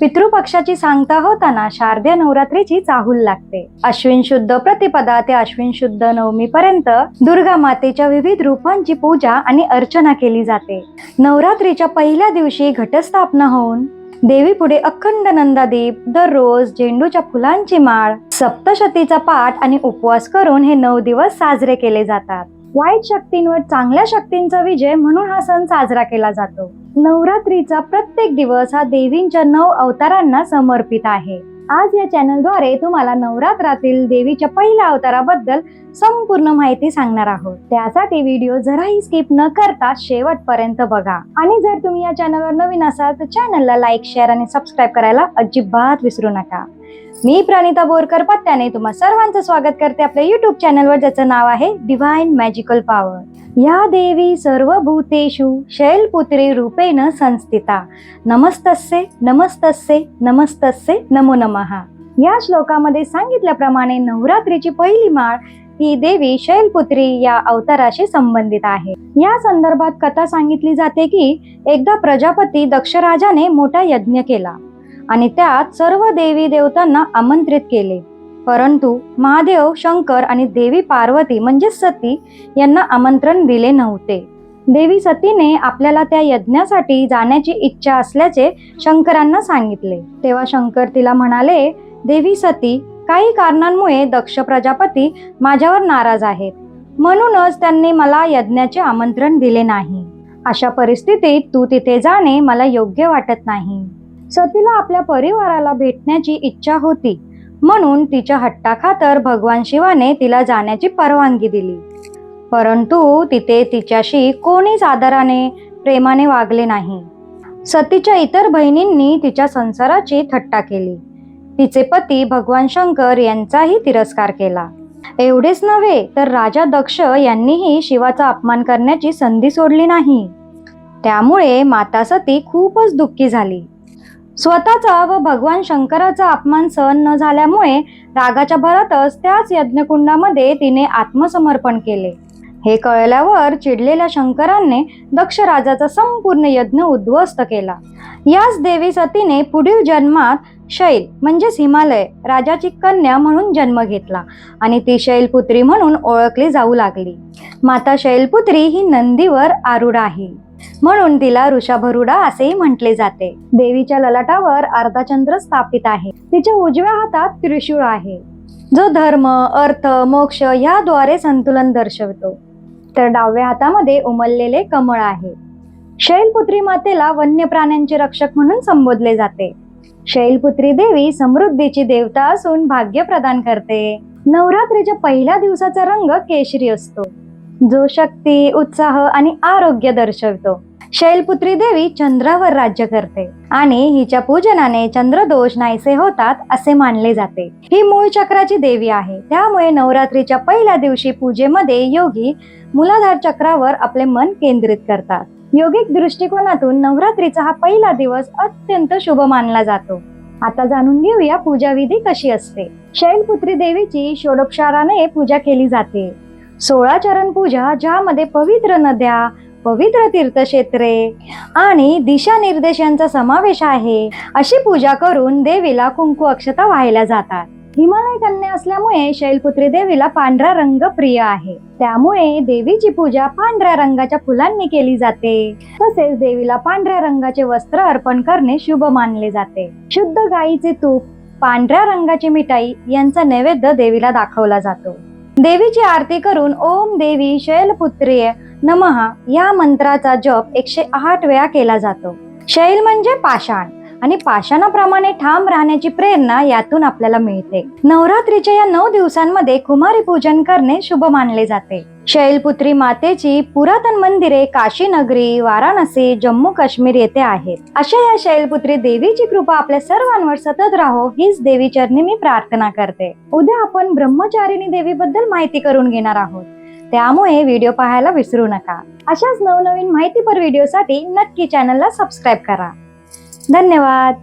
पितृपक्षाची सांगता होताना शारदीय नवरात्रीची चाहूल लागते. अश्विन शुद्ध प्रतिपदा ते अश्विन शुद्ध नवमी पर्यंत दुर्गा मातेच्या विविध रूपांची पूजा आणि अर्चना केली जाते. नवरात्रीच्या पहिल्या दिवशी घटस्थापना होऊन देवी पुढे अखंड नंदादीप दररोज झेंडूच्या फुलांची माळ सप्तशतीचा पाठ आणि उपवास करून हे नऊ दिवस साजरे केले जातात. वाईट शक्तींवर चांगल्या शक्तींचा विजय म्हणून हा सण साजरा केला जातो. नवरात्रीचा प्रत्येक दिवस हा देवींच्या नऊ अवतारांना समर्पित आहे. आज या चॅनलद्वारे तुम्हाला नवरात्रातील देवीच्या पहिल्या अवताराबद्दल संपूर्ण माहिती सांगणार आहोत. त्यासाठी व्हिडिओ जराही स्किप न करता शेवटपर्यंत बघा. आणि जर तुम्ही या चॅनलवर नवीन असाल तर चॅनलला लाईक शेअर आणि सबस्क्राईब करायला अजिबात विसरू नका. मी प्रणिता बोरकर पत्त्याने तुम्हा सर्वांचं स्वागत करते आपल्या युट्यूब चॅनलवर ज्याचं नाव आहे डिव्हाइन मॅजिकल पॉवर या देवी सर्व भूतेषु शैलपुत्री रूपेण संस्थिता. नमस्तस्ये नमस्तस्ये नमस्तस्से नमो नमः. या श्लोकामध्ये सांगितल्याप्रमाणे नवरात्रीची पहिली माळ ही देवी शैलपुत्री या अवताराशी संबंधित आहे. या संदर्भात कथा सांगितली जाते की एकदा प्रजापती दक्षराजाने मोठा यज्ञ केला. आणि त्यात सर्व देवी देवतांना आमंत्रित केले. परंतु महादेव शंकर आणि देवी पार्वती म्हणजे सती यांना आमंत्रण दिले नव्हते. देवी सतीने आपल्याला त्या यज्ञासाठी जाण्याची इच्छा असल्याचे शंकरांना सांगितले. तेव्हा शंकर तिला म्हणाले देवी सती काही कारणांमुळे दक्ष प्रजापती माझ्यावर नाराज आहेत. म्हणूनच त्यांनी मला यज्ञाचे आमंत्रण दिले नाही. अशा परिस्थितीत तू तिथे जाणे मला योग्य वाटत नाही. सतीला आपल्या परिवाराला भेटण्याची इच्छा होती. म्हणून तिच्या हट्टाखातर भगवान शिवाने तिला जाण्याची परवानगी दिली. परंतु तिथे तिच्याशी कोणीच आदराने प्रेमाने वागले नाही. सतीच्या इतर बहिणींनी तिच्या संसाराची थट्टा केली. तिचे पती भगवान शंकर यांचाही तिरस्कार केला. एवढेच नव्हे तर राजा दक्ष यांनीही शिवाचा अपमान करण्याची संधी सोडली नाही. त्यामुळे माता सती खूपच दुःखी झाली. स्वतःचा व भगवान शंकराचा अपमान सहन न झाल्यामुळे रागाच्या भरातच त्याच यज्ञकुंडामध्ये तिने आत्मसमर्पण केले. हे कळल्यावर चिडलेल्या शंकराने दक्ष राजाचा संपूर्ण यज्ञ उद्ध्वस्त केला. याच देवी सतीने पुढील जन्मात शैल म्हणजेच हिमालय राजाची कन्या म्हणून जन्म घेतला आणि ती शैलपुत्री म्हणून ओळखली जाऊ लागली. माता शैलपुत्री ही नंदीवर आरूढ आहे. म्हणून तिला ऋषभरुडा असेही म्हटले जाते. देवीच्या ललाटावर अर्धाचंद्र स्थापित आहे. तिच्या उजव्या हातात त्रिशूळ आहे. जो धर्म अर्थ मोक्ष याद्वारे संतुलन दर्शवतो. तर डाव्या हातामध्ये उमललेले कमळ आहे. शैलपुत्री मातेला वन्य प्राण्यांचे रक्षक म्हणून संबोधले जाते. शैलपुत्री देवी समृद्धीची देवता असून भाग्य प्रदान करते. नवरात्रीच्या पहिल्या दिवसाचा रंग केशरी असतो. जो शक्ती उत्साह आणि आरोग्य दर्शवतो. शैलपुत्री देवी चंद्रावर राज्य करते आणि हिच्या पूजनाने चंद्रदोष नाहीसे होतात असे मानले जाते. ही मूळ चक्राची देवी आहे. त्यामुळे नवरात्रीच्या पहिल्या दिवशी पूजेमध्ये योगी मुलाधार चक्रावर आपले मन केंद्रित करतात. योगिक दृष्टिकोनातून नवरात्रीचा हा पहिला दिवस अत्यंत शुभ मानला जातो. आता जाणून घेऊया पूजा विधी कशी असते. शैलपुत्री देवीची षोडोक्षाराने पूजा केली जाते. सोळा चरण पूजा ज्यामध्ये पवित्र नद्या पवित्र तीर्थक्षेत्रे आणि दिशानिर्देशांचा समावेश आहे. अशी पूजा करून देवीला कुंकू अक्षता वाहिल्या जातात. हिमालय कन्या असल्यामुळे शैलपुत्री देवीला पांढरा रंग प्रिय आहे. त्यामुळे देवीची पूजा पांढऱ्या रंगाच्या फुलांनी केली जाते. तसेच देवीला पांढऱ्या रंगाचे वस्त्र अर्पण करणे शुभ मानले जाते. शुद्ध गाईचे तूप पांढऱ्या रंगाची मिठाई यांचा नैवेद्य देवीला दाखवला जातो. देवीची आरती करून ओम देवी शैलपुत्री नमहा या मंत्राचा जप एकशे आठ वेळा केला जातो. शैल म्हणजे पाषाण. आणि पाषाणाप्रमाणे ठाम राहण्याची प्रेरणा यातून आपल्याला मिळते. नवरात्रीच्या या नऊ दिवसांमध्ये कुमारी पूजन करणे शुभ मानले जाते. शैलपुत्री मातेची पुरातन मंदिरे काशी नगरी वाराणसी जम्मू काश्मीर येथे आहेत. अशा या शैलपुत्री देवीची कृपा आपल्या सर्वांवर सतत राहो हीच देवी चरणी मी प्रार्थना करते. उद्या आपण ब्रह्मचारिणी देवीबद्दल माहिती करून घेणार आहोत. त्यामुळे व्हिडिओ पाहायला विसरू नका. अशाच नवनवीन माहितीपर व्हिडिओसाठी नक्की चॅनलला सबस्क्राईब करा. धन्यवाद.